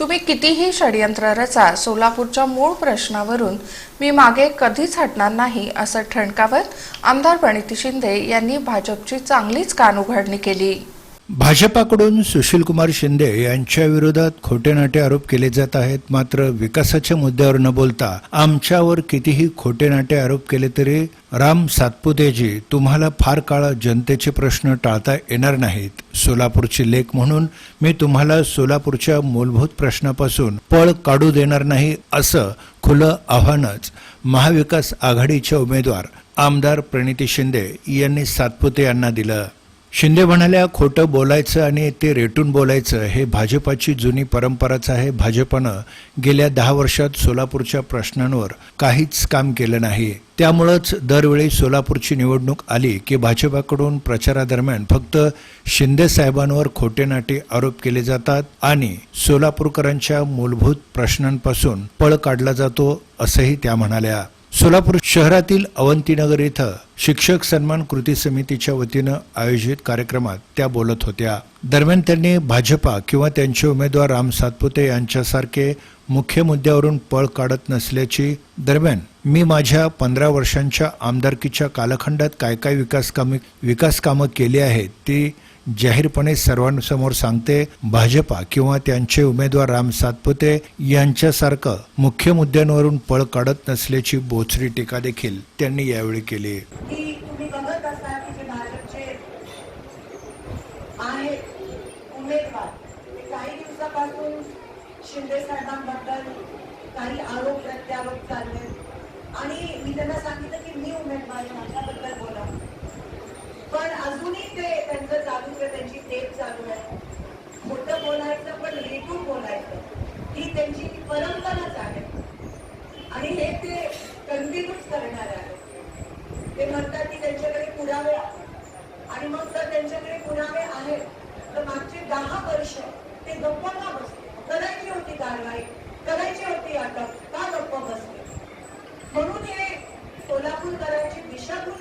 तुम्ही कितीही षडयंत्र रचा सोलापूरच्या मूळ प्रश्नावरून मी मागे कधीच हटणार नाही असं ठणकावत आमदार प्रणिती शिंदे यांनी भाजपची चांगलीच कानउघाडणी केली. भाजपाकडून सुशीलकुमार शिंदे यांच्या विरोधात खोटे नाटे आरोप केले जात आहेत मात्र विकासाच्या मुद्द्यावर न बोलता आमच्यावर कितीही खोटे नाटे आरोप केले तरी राम सातपुतेजी तुम्हाला फार काळ जनतेचे प्रश्न टाळता येणार नाहीत. सोलापूरची लेख म्हणून मी तुम्हाला सोलापूरच्या मूलभूत प्रश्नापासून पळ काढू देणार नाही असं खुलं आव्हानच महाविकास आघाडीच्या उमेदवार आमदार प्रणिती शिंदे यांनी सातपुते यांना दिलं. शिंदे म्हणाल्या खोटं बोलायचं आणि ते रेटून बोलायचं हे भाजपाची जुनी परंपराच आहे. भाजपनं गेल्या दहा वर्षात सोलापूरच्या प्रश्नांवर काहीच काम केलं नाही. त्यामुळंच दरवेळी सोलापूरची निवडणूक आली की भाजपाकडून प्रचारादरम्यान फक्त शिंदे साहेबांवर खोटे नाटे आरोप केले जातात आणि सोलापूरकरांच्या मूलभूत प्रश्नांपासून पळ काढला जातो असंही त्या म्हणाल्या. सोलापूर शहरातील अवंतीनगर इथं शिक्षक सन्मान कृती समितीच्या वतीनं आयोजित कार्यक्रमात त्या बोलत होत्या. दरम्यान त्यांनी भाजपा किंवा त्यांचे उमेदवार राम सातपुते यांच्यासारखे मुख्य मुद्द्यावरून पळ काढत नसल्याची दरम्यान मी माझ्या पंधरा वर्षांच्या आमदारकीच्या कालखंडात काय काय विकास कामे विकास कामं केली आहेत ती जाहीरपणे सर्वांसमोर सांगते भाजपा किंवा त्यांचे उमेदवार राम सातपुते यांच्यासारखं मुख्य मुद्द्यांवरून पळ काढत नसल्याची बोचरी टीका देखील त्यांनी यावेळी केली. शिंदे साहेबांबद्दल काही आरोप प्रत्यारोप चालले आणि मी त्यांना सांगितलं की मी उमेदवार माझ्याबद्दल बोला. लोक त्यांची टेप चालू आहे. खोटं बोलायचं पण रेटून बोलायचं. ही त्यांची परंपराच आहे. आणि हे ते कंटिन्यूच करणार आहे ते म्हणतात की त्यांच्याकडे पुरावे आणि मग जर त्यांच्याकडे पुरावे आहेत तर मागचे दहा वर्ष ते गप्प का बसले? करायची होती कारवाई करायची होती अटक का गप्प बसले? म्हणून हे सोलापूरकरांची दिशाभूल